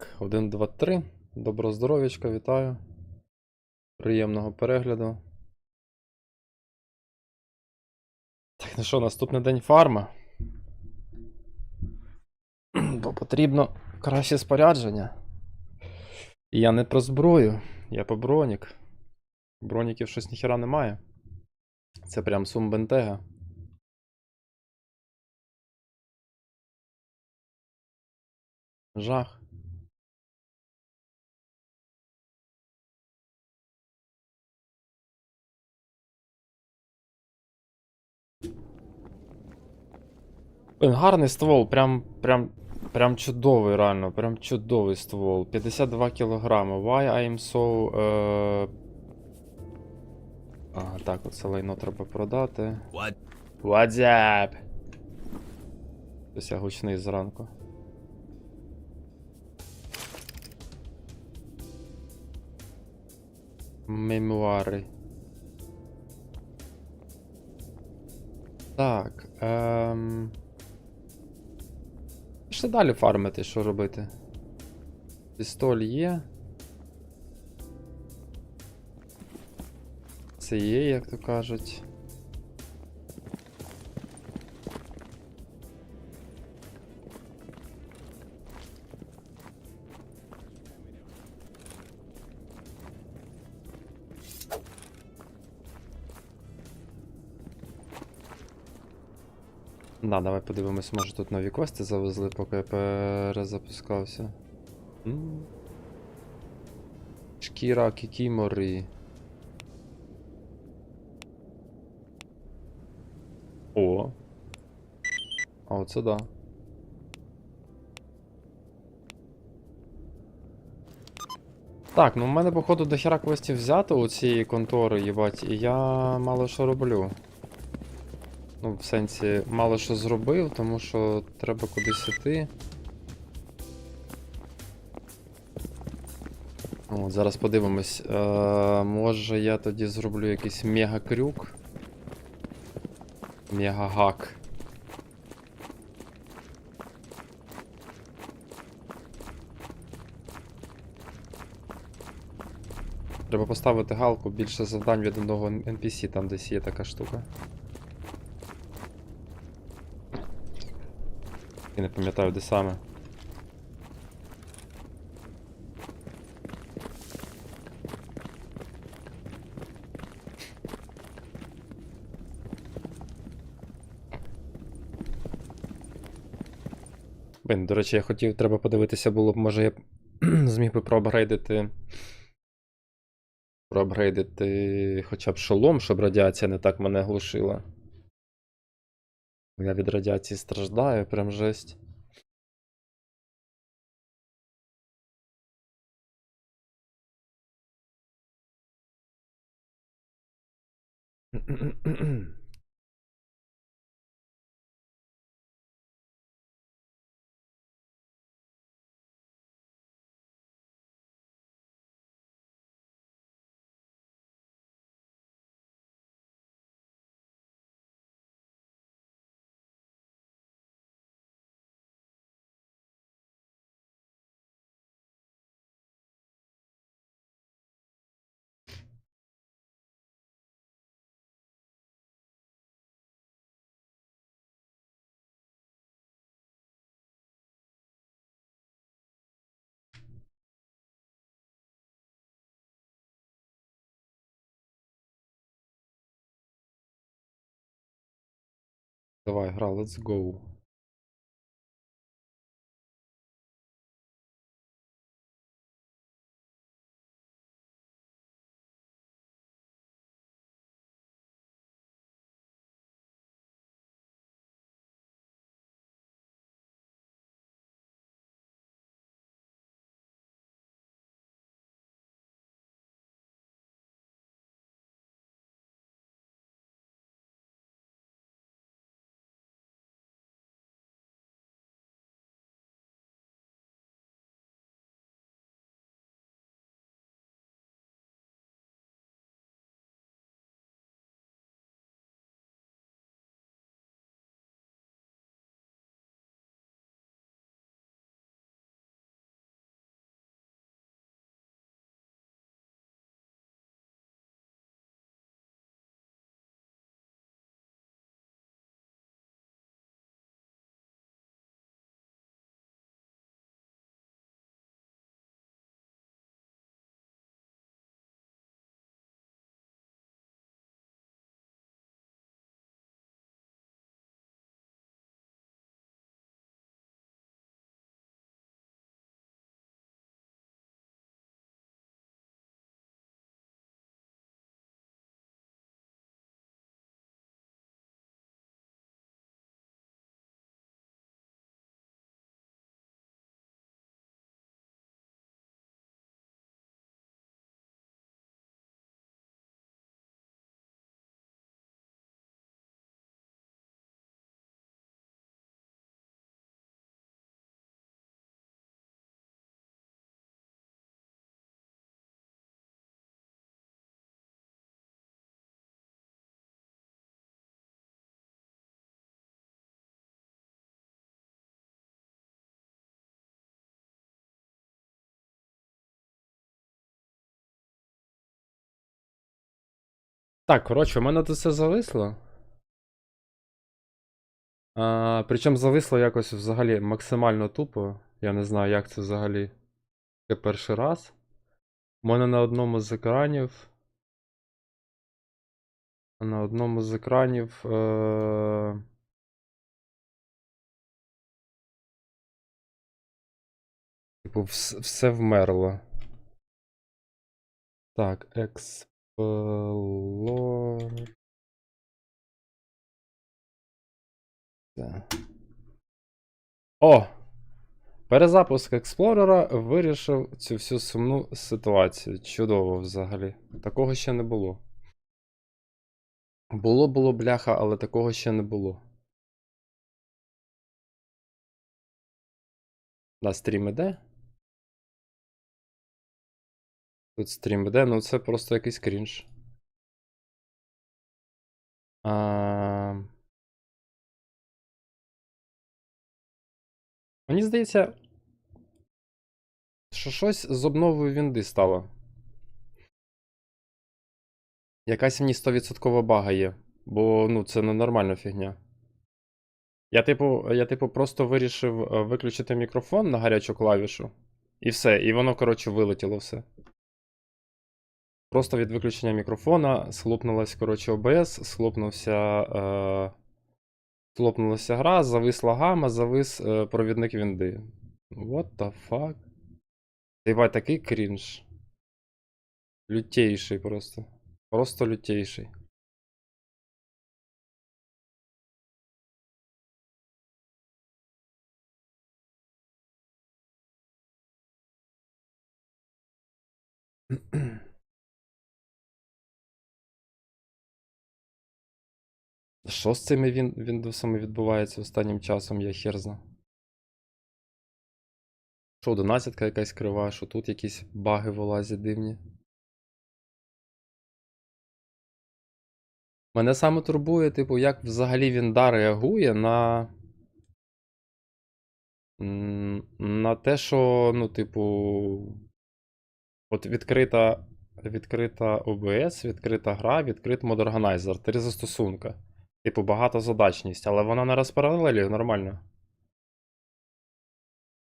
Так, 1, 2, 3. Доброго здоров'ячка, вітаю. Приємного перегляду. Так, ну що, наступний день фарма. Бо потрібно краще спорядження. І я не про зброю, я по бронік. Броніків щось ніхера немає. Це прям сум бентега. Жах. Гарний ствол, прям, прям, прям чудовий, реально, прям чудовий ствол. 52 кілограми. Why I am so. Е... Ага, так, оце лайно треба продати. What? What's up? Ось я гучний зранку. Мемуари. Так. Ем... Пішли далі фармити, що робити? Пістоль є. Це є, як то кажуть. Да, давай подивимось, може тут нові кості завезли, поки я перезапускався. М. Шкіра Кікімори. О. А оце да. Так, ну в мене, походу, до хера квестів взято у цієї контори, їбать, і я мало що роблю. Ну, в сенсі, мало що зробив, тому що треба кудись іти. От, зараз подивимось. Е, може я тоді зроблю якийсь мега-крюк. Мега-гак. Треба поставити галку більше завдань від одного NPC, там десь є така штука. Не пам'ятаю, де саме. Блін, до речі, я хотів, треба подивитися було б, може я зміг би проапгрейдити. Проапгрейдити хоча б шолом, щоб радіація не так мене глушила. Я від радіації страждаю, прям жесть. Давай, гра, let's go. Так, коротше, у мене тут все зависло. А, причому зависло якось взагалі максимально тупо. Я не знаю, як це взагалі. Це перший раз. У мене на одному з екранів. На одному з екранів. Е... Типу, вс- все вмерло. Так, Explore. Це. О! Перезапуск експлорера вирішив цю всю сумну ситуацію. Чудово взагалі. Такого ще не було. Було було бляха, але такого ще не було. Да, стрім іде. Тут стрім іде, ну це просто якийсь крінж. А... Мені здається, що щось з обновою Вінди стало. Якась ній 100% бага є. Бо ну, це ненормальна фігня. Я, типу, я, типу, просто вирішив е, виключити мікрофон на гарячу клавішу. І все. І воно, коротше, вилетіло все. Просто від виключення мікрофона схлопнулась, коротше, OBS, схлопнувся. Е... Схлопнулася гра, зависла гама, завис е, провідник вінди. What the fuck? Єбать, такий крінж. Лютейший просто. Просто лютейший. Що з цими він... Windows відбувається останнім часом, я хер зна. Що, 11 якась крива, що тут якісь баги вилазять дивні. Мене саме турбує, типу, як взагалі Вінда реагує на. На те, що, ну, типу. От відкрита. Відкрита OBS, відкрита гра, відкрит Organizer. Три застосунка. Типу, багатозадачність, але вона не розпаралелює нормально.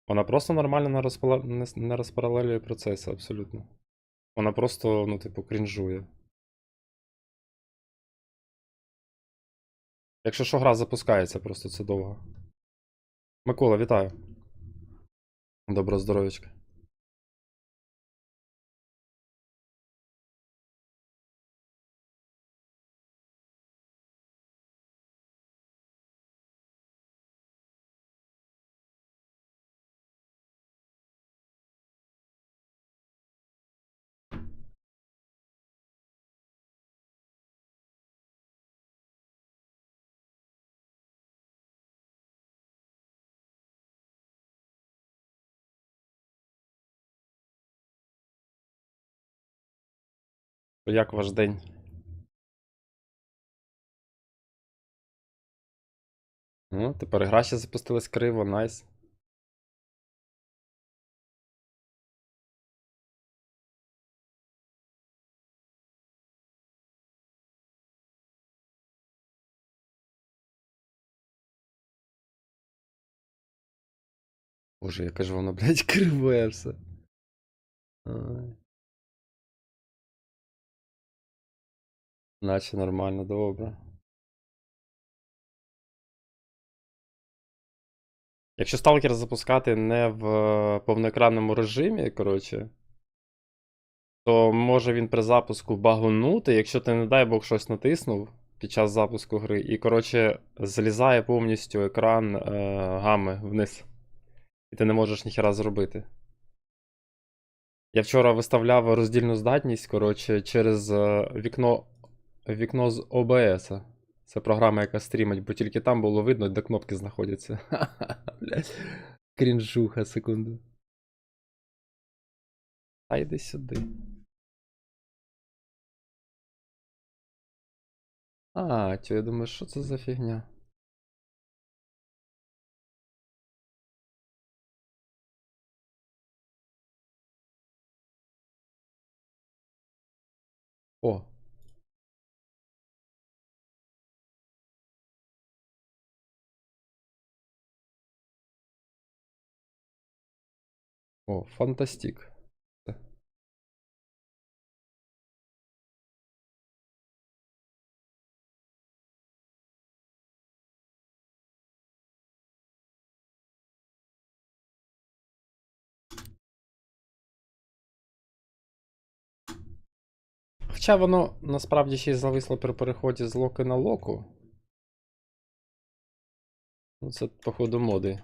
Вона просто нормально не, розпала... не, розпаралелює процеси, абсолютно. Вона просто, ну, типу, крінжує. Якщо що, гра запускається, просто це довго. Микола, вітаю. Доброго здоров'ячка. Як ваш день? Ну, тепер гра ще запустилась криво, найс. Боже, яке ж воно, блядь, криве все. Ай. Наче нормально, добре. Якщо сталкер запускати не в повноекранному режимі, коротше, то може він при запуску багонути, якщо ти, не дай Бог, щось натиснув під час запуску гри, і, коротше, злізає повністю екран е, гами вниз. І ти не можеш ніхера зробити. Я вчора виставляв роздільну здатність, коротше, через е, вікно, вікно з OBS. Це програма, яка стрімить, бо тільки там було видно, де кнопки знаходяться. Блядь. Крінжуха, секунду. А йди сюди. А, тю, я думаю, що це за фігня? О. О, фантастик. Хоча воно насправді ще й зависло при переході з локи на локу. Ну, це походу моди.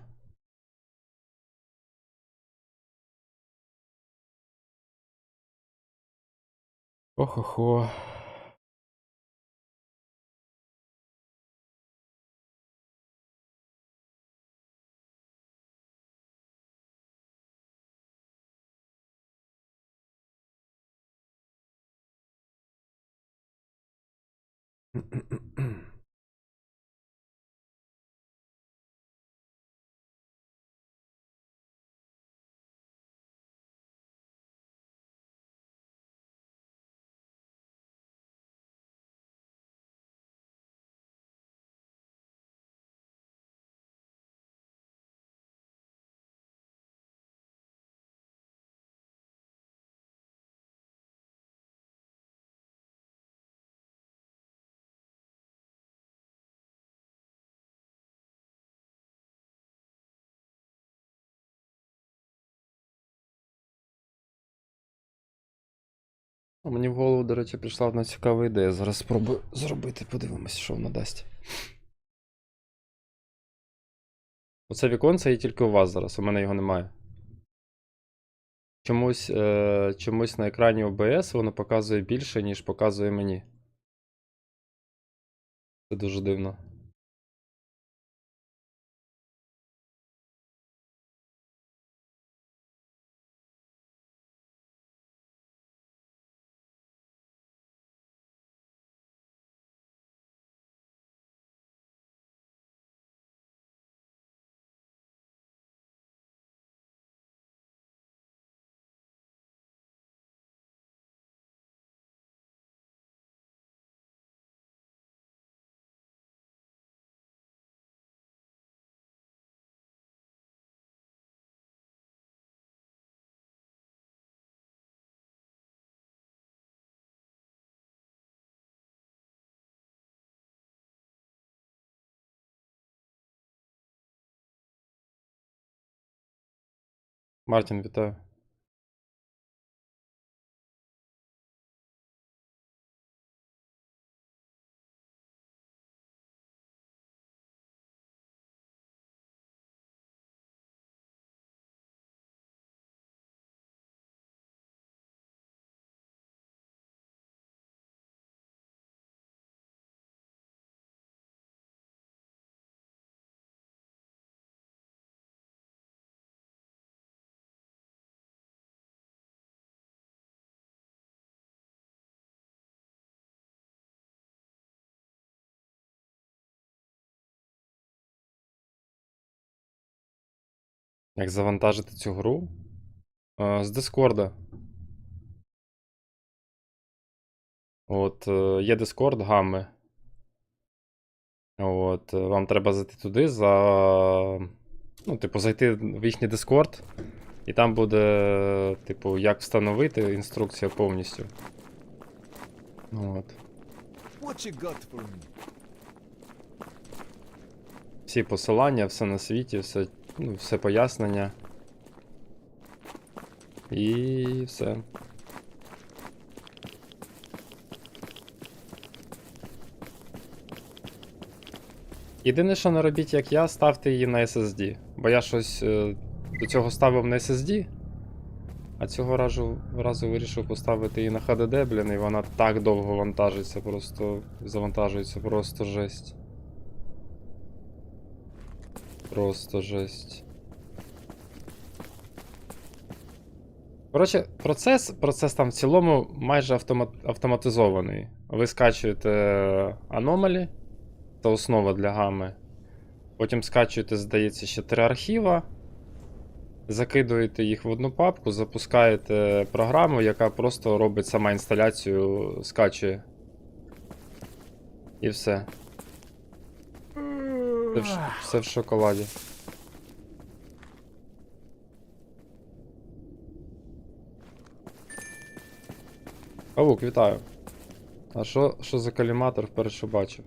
Охо-хо. Мені в голову, до речі, прийшла одна цікава ідея. Зараз спробую зробити, подивимось, що вона дасть. Оце віконце є тільки у вас зараз, у мене його немає. Чомусь, е, чомусь на екрані OBS воно показує більше, ніж показує мені. Це дуже дивно. Мартін, вітаю. Як завантажити цю гру? Е, З Discord. От, е, є Discord гамми. От, е, вам треба зайти туди за. Ну, типу, зайти в їхній Discord, і там буде, типу, як встановити інструкція повністю. От. Всі посилання, все на світі, все, ну, все пояснення. І все. Єдине, що не робіть, як я, ставте її на SSD. Бо я щось е, до цього ставив на SSD, а цього разу, разу вирішив поставити її на HDD, блін, і вона так довго вантажиться, просто завантажується, просто жесть. Просто жесть. Коротше, процес, процес там в цілому майже автомат, автоматизований. Ви скачуєте Anomaly, це основа для гами. Потім скачуєте, здається, ще три архіва. Закидуєте їх в одну папку, запускаєте програму, яка просто робить сама інсталяцію, скачує. І все. Все в, ш... все в шоколаді. Павук, вітаю. А що що за каліматор вперше бачив?